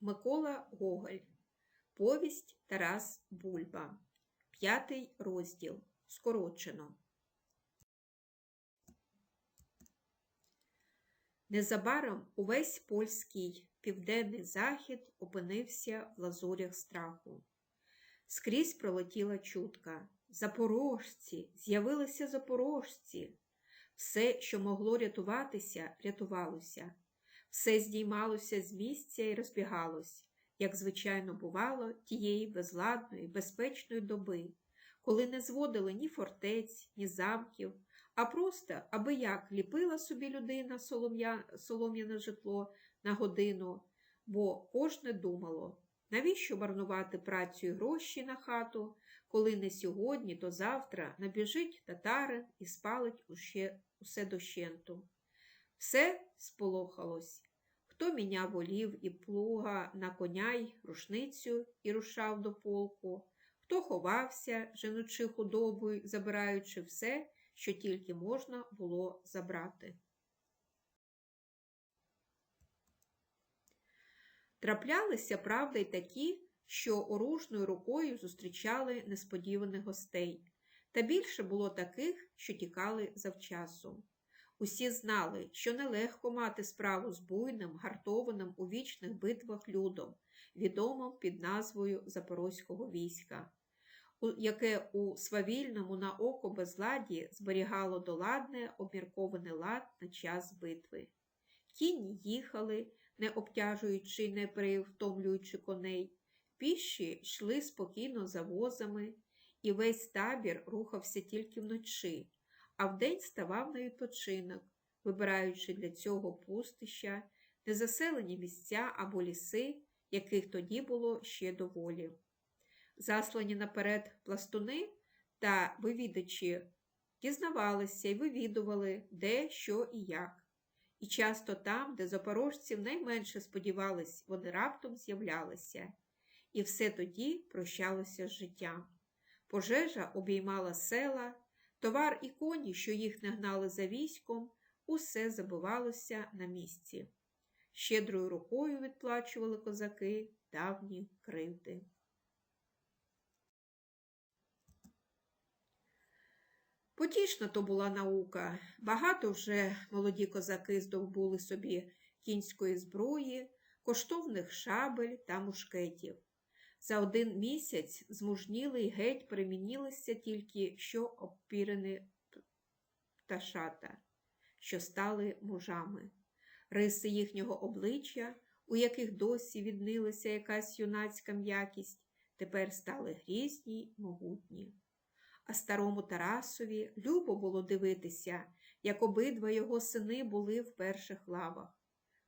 Микола Гоголь. Повість Тарас Бульба. П'ятий розділ. Скорочено. Незабаром увесь польський південний захід опинився в лазурях страху. Скрізь пролетіла чутка. Запорожці, з'явилися запорожці. Все, що могло рятуватися, рятувалося. Все здіймалося з місця і розбігалось, як звичайно бувало, тієї безладної, безпечної доби, коли не зводили ні фортець, ні замків, а просто аби як ліпила собі людина солом'яне житло на годину, бо кожне думало, навіщо марнувати працю і гроші на хату, коли не сьогодні, то завтра набіжить татарин і спалить уще, усе дощенту. Все сполохалось. Хто міняв волів і плуга на коня й рушницю і рушав до полку, хто ховався, женучи худобою, забираючи все, що тільки можна було забрати. Траплялися, правда, й такі, що оружною рукою зустрічали несподіваних гостей, та більше було таких, що тікали завчасу. Усі знали, що нелегко мати справу з буйним, гартованим у вічних битвах людом, відомим під назвою Запорозького війська, яке у свавільному на око безладі зберігало доладне, обміркований лад на час битви. Кінні їхали, не обтяжуючи не привтомлюючи коней, піші йшли спокійно за возами, і весь табір рухався тільки вночі а вдень ставав на відпочинок, вибираючи для цього пустища, незаселені місця або ліси, яких тоді було ще доволі. Заслані наперед пластуни та вивідачі дізнавалися і вивідували, де, що і як. І часто там, де запорожців найменше сподівались, вони раптом з'являлися, і все тоді прощалося з життям. Пожежа обіймала села, Товар і коні, що їх не гнали за військом, усе забивалося на місці. Щедрою рукою відплачували козаки давні кривди. Потішна то була наука. Багато вже молоді козаки здобули собі кінської зброї, коштовних шабель та мушкетів. За один місяць змужніли й геть перемінилися тільки що обпірені пташата, що стали мужами, риси їхнього обличчя, у яких досі віднилася якась юнацька м'якість, тепер стали грізні й могутні. А старому Тарасові любо було дивитися, як обидва його сини були в перших лавах.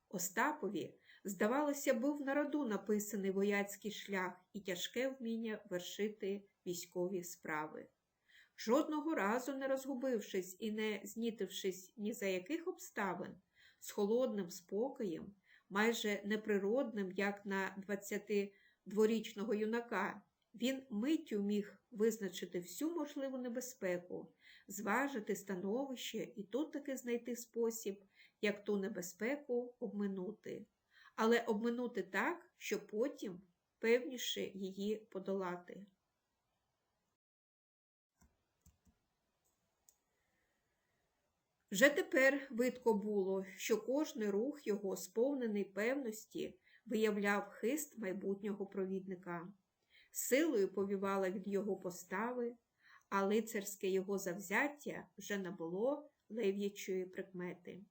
Остапові Здавалося, був на роду написаний вояцький шлях і тяжке вміння вершити військові справи. Жодного разу не розгубившись і не знітившись ні за яких обставин, з холодним спокоєм, майже неприродним, як на 22-річного юнака, він миттю міг визначити всю можливу небезпеку, зважити становище і тут таки знайти спосіб, як ту небезпеку обминути але обминути так, щоб потім певніше її подолати. Вже тепер видко було, що кожний рух його, сповнений певності, виявляв хист майбутнього провідника, силою повівала від його постави, а лицарське його завзяття вже не було лев'ячої прикмети.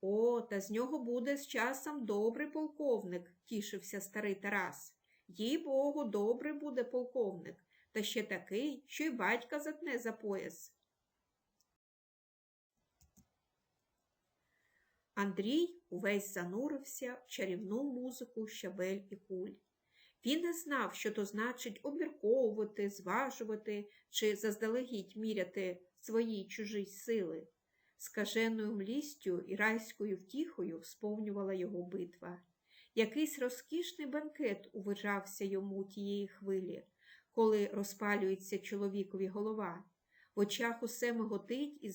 О, та з нього буде з часом добрий полковник, тішився старий Тарас. Їй богу, добрий буде полковник, та ще такий, що й батька затне за пояс. Андрій увесь занурився в чарівну музику щабель і куль. Він не знав, що то значить обмірковувати, зважувати чи заздалегідь міряти свої чужі сили. Скаженою млістю і райською втіхою сповнювала його битва. Якийсь розкішний банкет уважався йому тієї хвилі, коли розпалюється чоловікові голова. В очах усе миготить і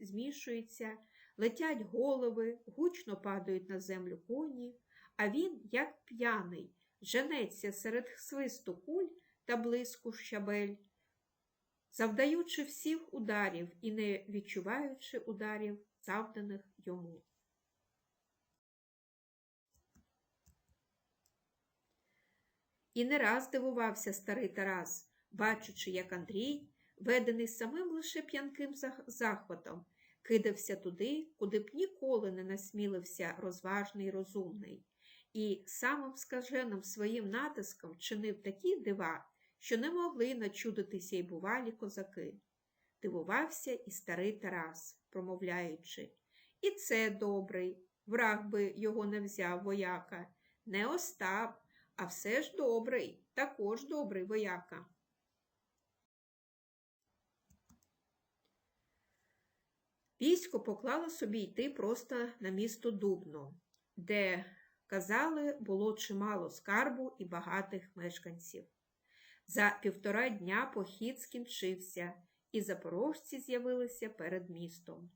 змішується, Летять голови, гучно падають на землю коні, а він, як п'яний, женеться серед свисту куль та блиску щабель, завдаючи всіх ударів і не відчуваючи ударів, завданих йому. І не раз дивувався старий Тарас, бачачи, як Андрій, ведений самим лише п'янким захватом, кидався туди, куди б ніколи не насмілився розважний розумний, і самим скаженим своїм натиском чинив такі дива, що не могли начудитися й бувалі козаки. Дивувався і старий Тарас, промовляючи, і це добрий, враг би його не взяв вояка, не Остап, а все ж добрий, також добрий вояка. Військо поклало собі йти просто на місто Дубно, де, казали, було чимало скарбу і багатих мешканців. За півтора дня похід скінчився, і запорожці з'явилися перед містом.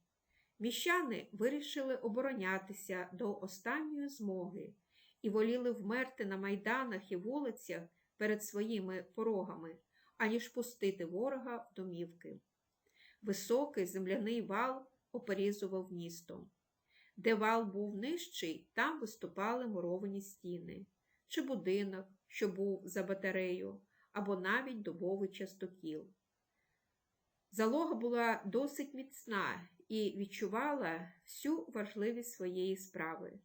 Міщани вирішили оборонятися до останньої змоги і воліли вмерти на майданах і вулицях перед своїми порогами, аніж пустити ворога в домівки. Високий земляний вал оперізував місто. Де вал був нижчий, там виступали муровані стіни, чи будинок, що був за батарею, або навіть дубовий частокіл. Залога була досить міцна і відчувала всю важливість своєї справи.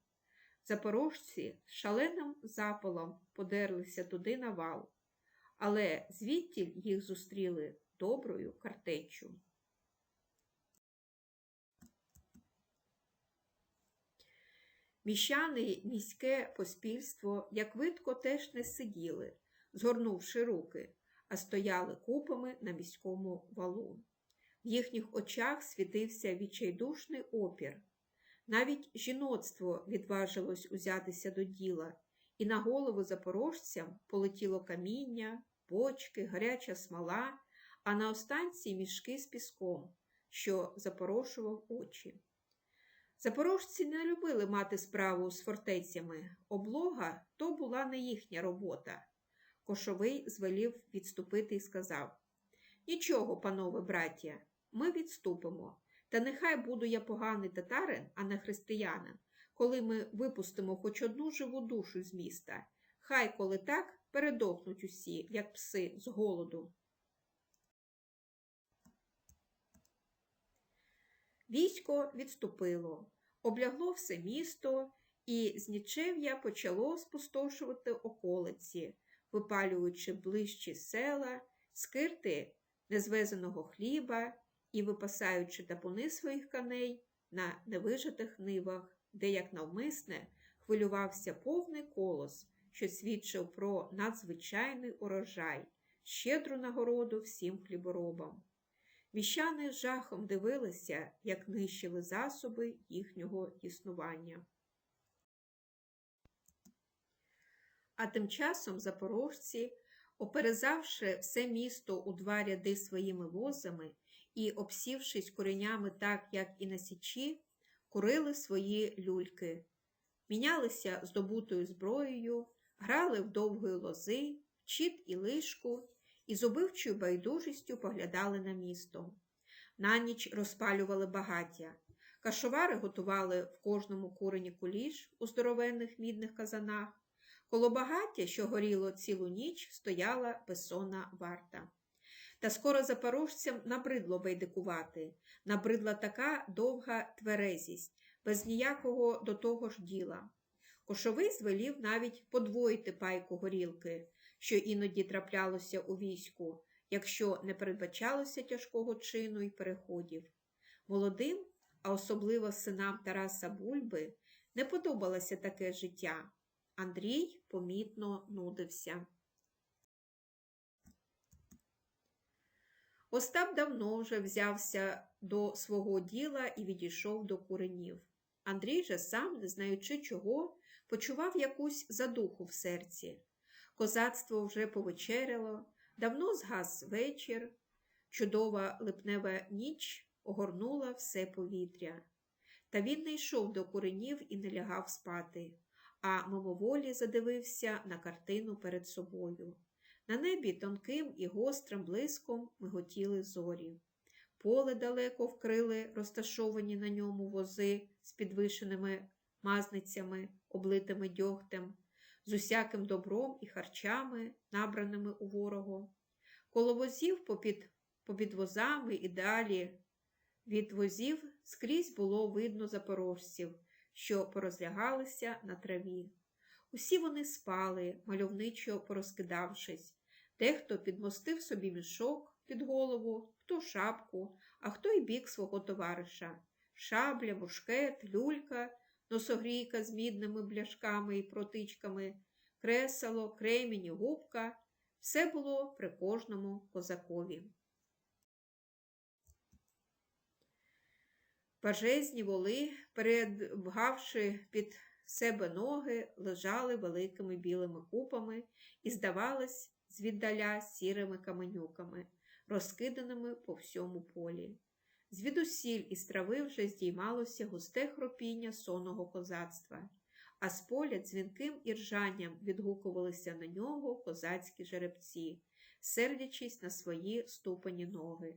Запорожці з шаленим запалом подерлися туди на вал, але звідтіль їх зустріли доброю картеччю. Міщани міське поспільство, як видко, теж не сиділи, згорнувши руки, а стояли купами на міському валу. В їхніх очах світився відчайдушний опір. Навіть жіноцтво відважилось узятися до діла, і на голову запорожцям полетіло каміння, бочки, гаряча смола, а на останці мішки з піском, що запорошував очі. Запорожці не любили мати справу з фортецями, облога то була не їхня робота. Кошовий звелів відступити і сказав Нічого, панове браття, ми відступимо. Та нехай буду я поганий татарин, а не християнин, коли ми випустимо хоч одну живу душу з міста. Хай, коли так, передохнуть усі, як пси з голоду. Військо відступило, облягло все місто, і з нічев'я почало спустошувати околиці, випалюючи ближчі села, скирти незвезеного хліба і випасаючи тапуни своїх коней на невижитих нивах, де, як навмисне, хвилювався повний колос, що свідчив про надзвичайний урожай, щедру нагороду всім хліборобам. Міщани з жахом дивилися, як нищили засоби їхнього існування. А тим часом запорожці, оперезавши все місто у два ряди своїми возами і, обсівшись коренями так, як і на січі, курили свої люльки, мінялися здобутою зброєю, грали в довгої лози, чіт і лишку і з убивчою байдужістю поглядали на місто. На ніч розпалювали багаття. Кашовари готували в кожному курені куліш у здоровенних мідних казанах. Коло багаття, що горіло цілу ніч, стояла безсонна варта. Та скоро запорожцям набридло байдикувати, набридла така довга тверезість, без ніякого до того ж діла. Кошовий звелів навіть подвоїти пайку горілки, що іноді траплялося у війську, якщо не передбачалося тяжкого чину і переходів. Молодим, а особливо синам Тараса Бульби, не подобалося таке життя. Андрій помітно нудився. Остап давно вже взявся до свого діла і відійшов до куренів. Андрій же сам, не знаючи чого, почував якусь задуху в серці. Козацтво вже повечеряло, давно згас вечір, чудова липнева ніч огорнула все повітря. Та він не йшов до куренів і не лягав спати, а мимоволі задивився на картину перед собою. На небі тонким і гострим блиском миготіли зорі. Поле далеко вкрили розташовані на ньому вози з підвишеними мазницями, облитими дьогтем, з усяким добром і харчами, набраними у ворогу. Коло возів попід, попід возами і далі від возів скрізь було видно запорожців, що порозлягалися на траві. Усі вони спали, мальовничо порозкидавшись. Дехто підмостив собі мішок під голову, хто шапку, а хто й бік свого товариша. Шабля, мушкет, люлька, носогрійка з мідними бляшками і протичками, кресело, кремінь і губка все було при кожному козакові. Пажезні воли, передвгавши під себе ноги, лежали великими білими купами і, здавалось, звіддаля сірими каменюками, розкиданими по всьому полі. Звідусіль із трави вже здіймалося густе хропіння сонного козацтва, а з поля дзвінким іржанням відгукувалися на нього козацькі жеребці, сердячись на свої ступані ноги.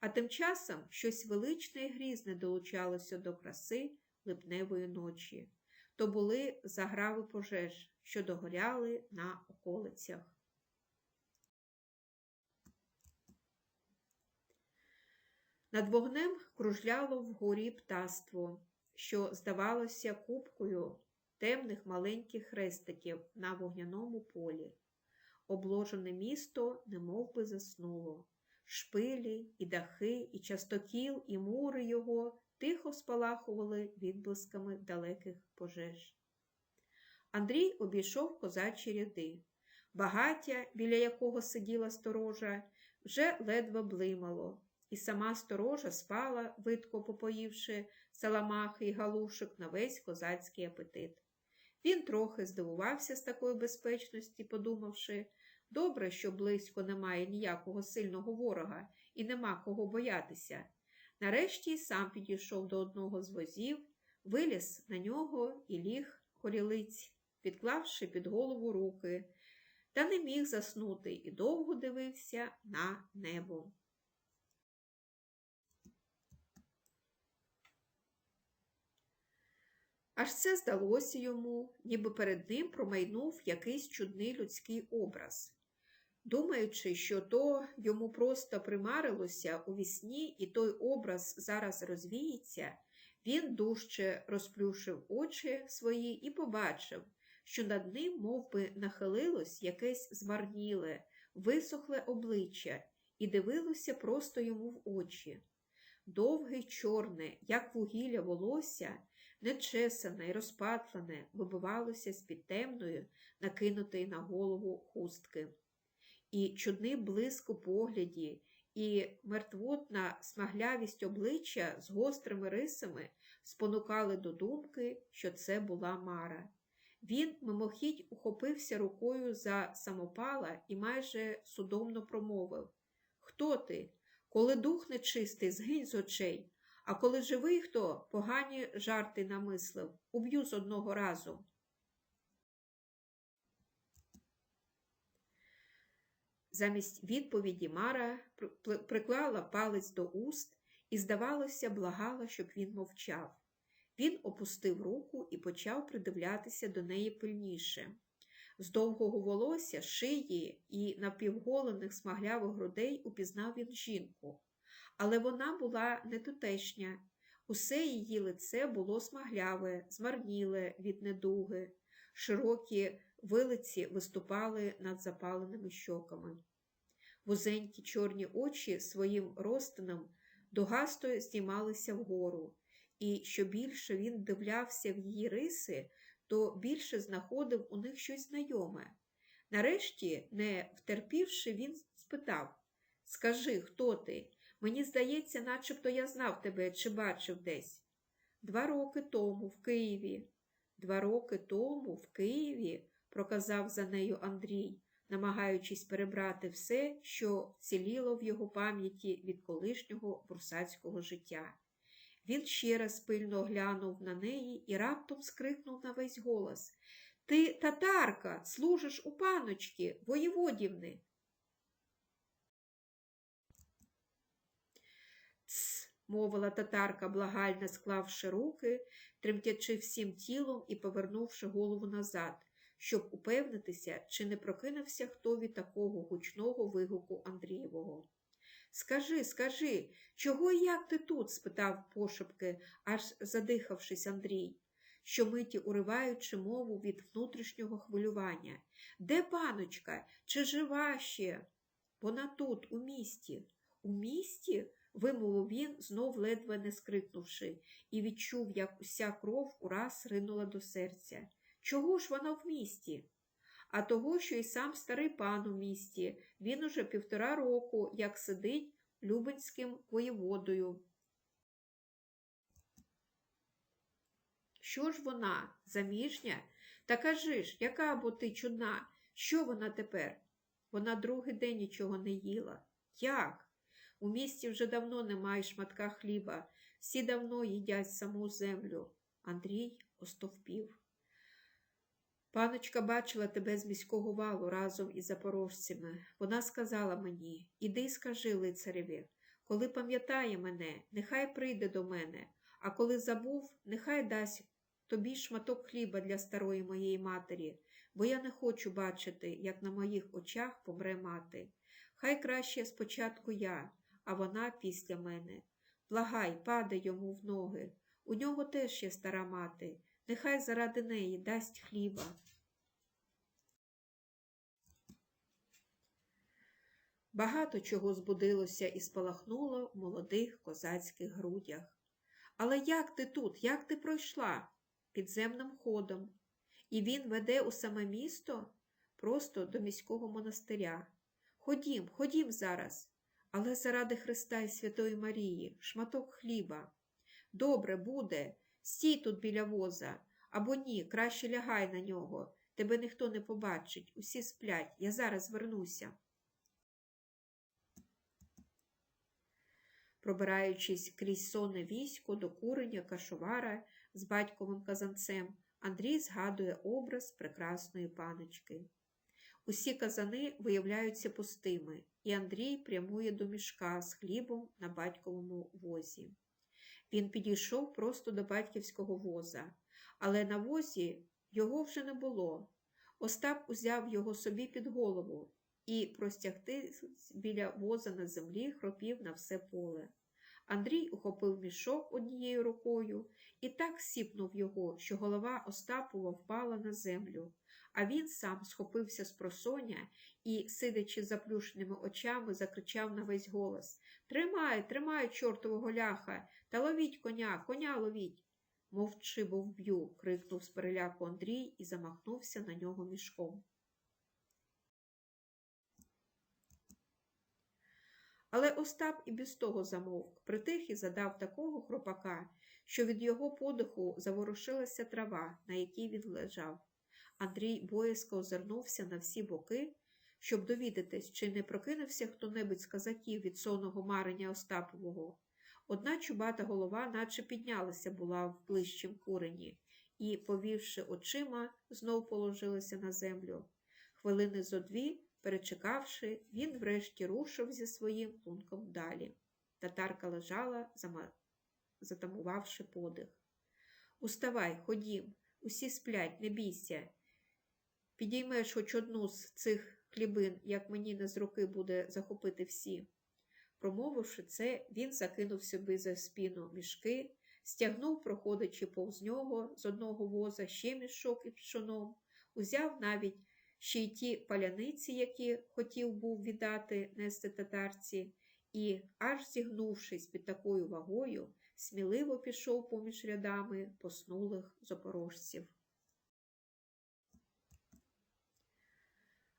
А тим часом щось величне і грізне долучалося до краси липневої ночі. То були заграви пожеж, що догоряли на околицях. Над вогнем кружляло вгорі птаство, що здавалося купкою темних маленьких хрестиків на вогняному полі. Обложене місто немов би заснуло. Шпилі, і дахи, і частокіл, і мури його тихо спалахували відблисками далеких пожеж. Андрій обійшов козачі ряди. Багаття, біля якого сиділа сторожа, вже ледве блимало, і сама сторожа спала, видко попоївши саламахи й галушок на весь козацький апетит. Він трохи здивувався з такої безпечності, подумавши, добре, що близько немає ніякого сильного ворога і нема кого боятися. Нарешті сам підійшов до одного з возів, виліз на нього і ліг корілиць, підклавши під голову руки, та не міг заснути і довго дивився на небо. Аж це здалося йому, ніби перед ним промайнув якийсь чудний людський образ. Думаючи, що то йому просто примарилося у вісні, і той образ зараз розвіється, він дужче розплющив очі свої і побачив, що над ним мов би, нахилилось якесь змарніле, висохле обличчя і дивилося просто йому в очі. Довге чорне, як вугілля волосся, нечесане й розпатлене, вибивалося з-під темної, накинутої на голову хустки. І чудний блиск у погляді, і мертвотна смаглявість обличчя з гострими рисами спонукали до думки, що це була Мара. Він мимохідь ухопився рукою за самопала і майже судомно промовив Хто ти? Коли дух нечистий, згинь з очей, а коли живий хто погані жарти намислив, уб'ю з одного разу. Замість відповіді Мара приклала палець до уст і, здавалося, благала, щоб він мовчав. Він опустив руку і почав придивлятися до неї пильніше. З довгого волосся, шиї і напівголених смаглявих грудей упізнав він жінку. Але вона була не тутешня. Усе її лице було смагляве, змарніле від недуги, широкі вилиці виступали над запаленими щоками. Вузенькі чорні очі своїм розтином догасто здіймалися вгору, і що більше він дивлявся в її риси, то більше знаходив у них щось знайоме. Нарешті, не втерпівши, він спитав Скажи, хто ти? Мені здається, начебто я знав тебе чи бачив десь. Два роки тому в Києві. Два роки тому в Києві, проказав за нею Андрій, намагаючись перебрати все, що вціліло в його пам'яті від колишнього бурсацького життя. Він ще раз пильно глянув на неї і раптом скрикнув на весь голос Ти, татарка, служиш у паночки, воєводівни. Тс, мовила татарка, благально склавши руки, тремтячи всім тілом і повернувши голову назад, щоб упевнитися, чи не прокинувся хто від такого гучного вигуку Андрієвого. Скажи, скажи, чого і як ти тут? спитав пошепки, аж задихавшись Андрій, щомиті уриваючи мову від внутрішнього хвилювання. Де паночка? Чи жива ще? Вона тут, у місті. У місті? вимовив він, знов ледве не скрикнувши, і відчув, як уся кров ураз ринула до серця. Чого ж вона в місті? А того, що й сам старий пан у місті, він уже півтора року, як сидить Любенським воєводою. Що ж вона, заміжня? Та кажи ж, яка бо ти чудна, що вона тепер? Вона другий день нічого не їла. Як? У місті вже давно немає шматка хліба, всі давно їдять саму землю. Андрій остовпів. Паночка бачила тебе з міського валу разом із запорожцями. Вона сказала мені іди скажи лицареві, коли пам'ятає мене, нехай прийде до мене, а коли забув, нехай дасть тобі шматок хліба для старої моєї матері, бо я не хочу бачити, як на моїх очах помре мати. Хай краще спочатку я, а вона після мене. Благай, падай йому в ноги. У нього теж є стара мати, нехай заради неї дасть хліба. Багато чого збудилося і спалахнуло в молодих козацьких грудях. Але як ти тут, як ти пройшла? Підземним ходом. І він веде у саме місто просто до міського монастиря. Ходім, ходім зараз, але заради Христа і Святої Марії, шматок хліба. Добре буде, стій тут біля воза, або ні, краще лягай на нього. Тебе ніхто не побачить, усі сплять, я зараз вернуся. Пробираючись крізь сонне військо до куреня кашовара з батьковим казанцем, Андрій згадує образ прекрасної паночки. Усі казани виявляються пустими, і Андрій прямує до мішка з хлібом на батьковому возі. Він підійшов просто до батьківського воза, але на возі його вже не було. Остап узяв його собі під голову і, простягти біля воза на землі, хропів на все поле. Андрій ухопив мішок однією рукою і так сіпнув його, що голова Остапова впала на землю, а він сам схопився з просоня і, сидячи заплющеними очами, закричав на весь голос Тримай, тримай, чортового ляха, та ловіть коня, коня ловіть. Мовчи, бо вб'ю, крикнув з переляку Андрій і замахнувся на нього мішком. Але Остап і без того замовк, притих і задав такого хропака, що від його подиху заворушилася трава, на якій він лежав. Андрій боязко озирнувся на всі боки, щоб довідатись, чи не прокинувся хто-небудь з казаків від сонного марення Остапового. Одна чубата голова, наче піднялася була в ближчим курені, і, повівши очима, знов положилася на землю. Хвилини зо дві Перечекавши, він врешті рушив зі своїм плунком далі. Татарка лежала, затамувавши подих. Уставай, ходім, усі сплять, не бійся. Підіймеш хоч одну з цих хлібин, як мені не з руки буде захопити всі. Промовивши це, він закинув собі за спину мішки, стягнув, проходячи повз нього з одного воза ще мішок із пшоном, узяв навіть ще й ті паляниці, які хотів був віддати нести татарці, і, аж зігнувшись під такою вагою, сміливо пішов поміж рядами поснулих запорожців.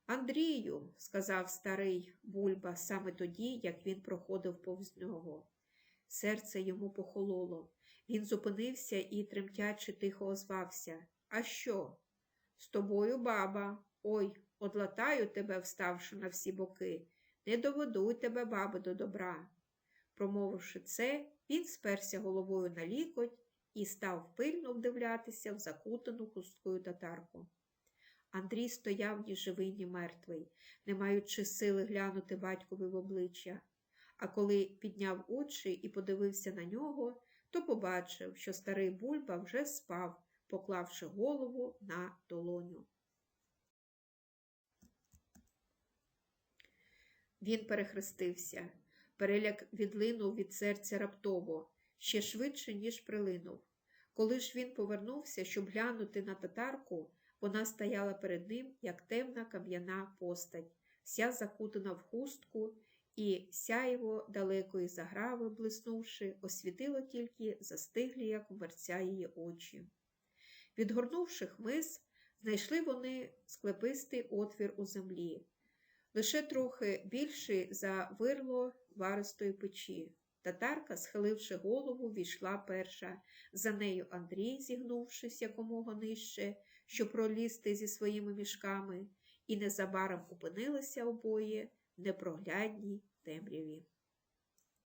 Андрію, сказав старий бульба саме тоді, як він проходив повз нього. Серце йому похололо. Він зупинився і, тремтячи, тихо озвався. А що? З тобою баба, Ой, одлатаю тебе, вставши на всі боки, не доведу тебе, баби, до добра. Промовивши це, він сперся головою на лікоть і став пильно вдивлятися в закутану хусткою татарку. Андрій стояв ні живий, ні мертвий, не маючи сили глянути батькові в обличчя. А коли підняв очі і подивився на нього, то побачив, що старий бульба вже спав, поклавши голову на долоню. Він перехрестився. Переляк відлинув від серця раптово, ще швидше, ніж прилинув. Коли ж він повернувся, щоб глянути на татарку, вона стояла перед ним, як темна кам'яна постать, вся закутана в хустку, і сяйво далекої заграви, блиснувши, освітило тільки застиглі, як мерця її очі. Відгорнувши хмиз, знайшли вони склепистий отвір у землі, лише трохи більший за вирло варистої печі. Татарка, схиливши голову, війшла перша. За нею Андрій, зігнувшись якомога нижче, щоб пролізти зі своїми мішками, і незабаром опинилися обоє в непроглядній темряві.